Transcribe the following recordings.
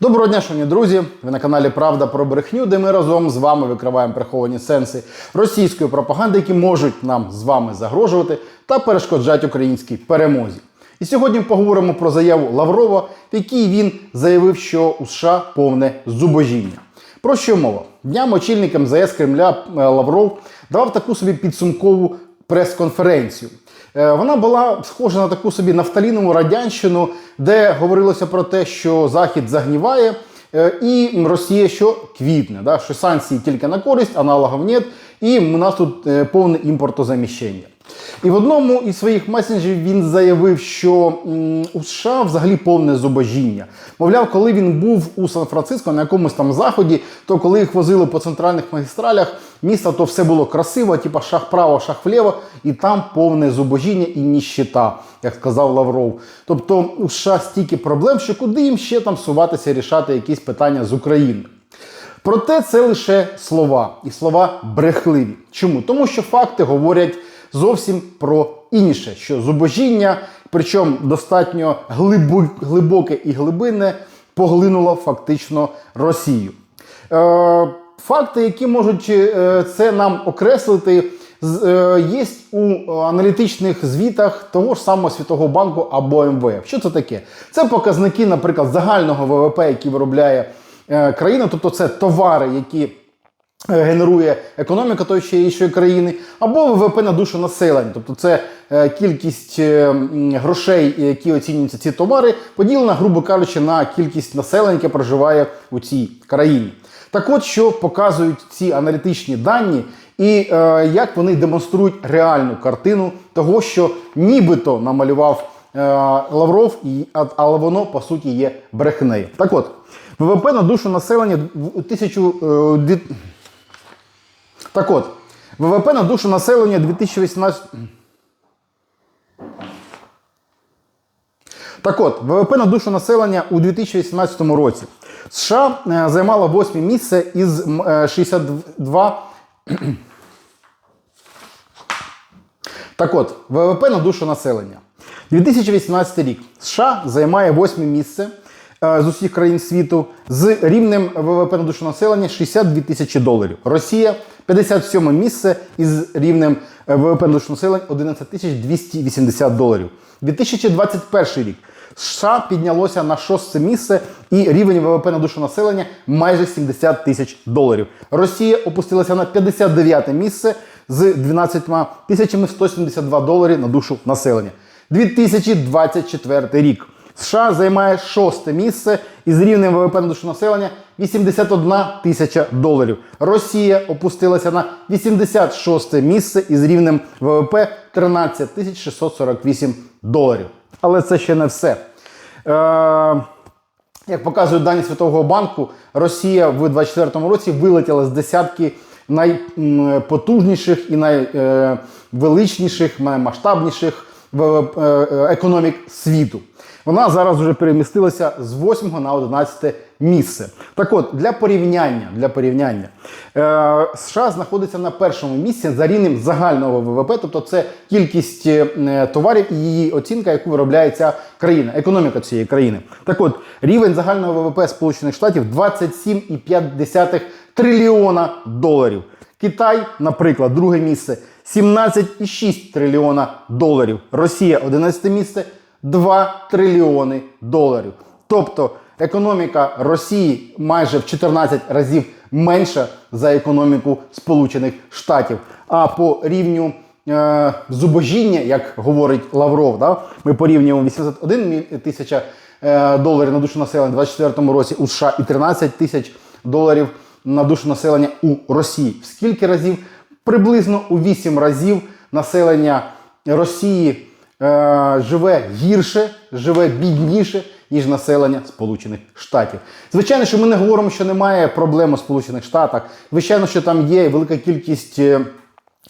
Доброго дня, шановні друзі! Ви на каналі Правда про брехню, де ми разом з вами викриваємо приховані сенси російської пропаганди, які можуть нам з вами загрожувати та перешкоджати українській перемозі. І сьогодні поговоримо про заяву Лаврова, в якій він заявив, що у США повне зубожіння. Про що мова? Дням очільник МЗС Кремля е, Лавров давав таку собі підсумкову прес-конференцію. Е, Вона була схожа на таку собі нафталінову радянщину, де говорилося про те, що Захід загніває, е, і Росія що квітне, да? що санкції тільки на користь, аналогів нет, і у нас тут е, повне імпортозаміщення. І в одному із своїх месенджерів він заявив, що у США взагалі повне зубожіння. Мовляв, коли він був у Сан-Франциско на якомусь там заході, то коли їх возили по центральних магістралях міста, то все було красиво, типа шах право, шах вліво, і там повне зубожіння і ніщита, як сказав Лавров. Тобто у США стільки проблем, що куди їм ще там суватися, рішати якісь питання з України. Проте це лише слова, і слова брехливі. Чому? Тому що факти говорять зовсім про інше, що зубожіння, причому достатньо глибоке і глибинне, поглинуло фактично Росію. Е, факти, які можуть е, це нам окреслити, е, є у аналітичних звітах того ж самого Світового банку або МВФ. Що це таке? Це показники, наприклад, загального ВВП, який виробляє країна, тобто це товари, які генерує економіка тої чи іншої країни, або ВВП на душу населення, тобто це е, кількість е, грошей, які оцінюються ці товари, поділена, грубо кажучи, на кількість населення, яке проживає у цій країні. Так от, що показують ці аналітичні дані, і е, як вони демонструють реальну картину того, що нібито намалював е, Лавров, але воно по суті є брехнею. Так от, ВВП на душу населення в- тисячу. е, так от, ВВП на душу населення 2018. Так от, ВВП на душу населення у 2018 році. США е, займало восьме місце із е, 62. Так от, ВВП на душу населення. 2018 рік. США займає восьме місце е, з усіх країн світу з рівнем ВВП на душу населення 62 тисячі доларів. Росія 57 місце із рівнем е, ВВП населення 11 тисяч 280 доларів. 2021 рік. США піднялося на шосте місце і рівень ВВП на душу населення майже 70 тисяч доларів. Росія опустилася на 59 місце з 12 тисячами 172 долари на душу населення. 2024 рік. США займає шосте місце із рівнем ВВП на душу населення 81 тисяча доларів. Росія опустилася на 86 місце із рівнем ВВП 13 тисяч 648 доларів. Але це ще не все. Е, як показують дані Світового банку, Росія в 2024 році вилетіла з десятки найпотужніших і найвеличніших, наймасштабніших е, е, економік світу. Вона зараз вже перемістилася з 8 на 11 місце. Так от, для порівняння, для порівняння е, США знаходиться на першому місці за рівнем загального ВВП, тобто це кількість е, товарів і її оцінка, яку виробляє ця країна, економіка цієї країни. Так от, рівень загального ВВП Сполучених Штатів 27,5 трильйона доларів. Китай, наприклад, друге місце 17,6 трильйона доларів. Росія 11 місце 2 трильйони доларів. Тобто економіка Росії майже в 14 разів менша за економіку Сполучених Штатів. А по рівню е, зубожіння, як говорить Лавров, да, ми порівнюємо 81 тисяча е, доларів на душу населення у 2024 році у США і 13 тисяч доларів на душу населення у Росії. В скільки разів? Приблизно у 8 разів населення Росії е, живе гірше, живе бідніше, ніж населення Сполучених Штатів. Звичайно, що ми не говоримо, що немає проблем у Сполучених Штатах. Звичайно, що там є велика кількість. е,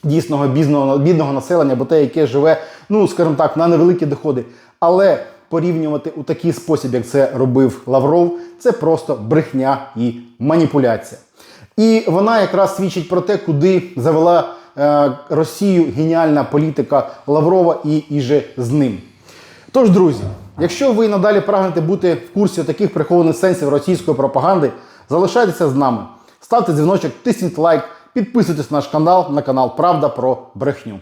Дійсного бідного, бідного населення, бо те, яке живе, ну скажімо так, на невеликі доходи. Але порівнювати у такий спосіб, як це робив Лавров, це просто брехня і маніпуляція. І вона якраз свідчить про те, куди завела Росію геніальна політика Лаврова і іже з ним. Тож, друзі, якщо ви надалі прагнете бути в курсі таких прихованих сенсів російської пропаганди, залишайтеся з нами. Ставте дзвіночок, тисніть лайк, підписуйтесь на наш канал, на канал Правда про брехню.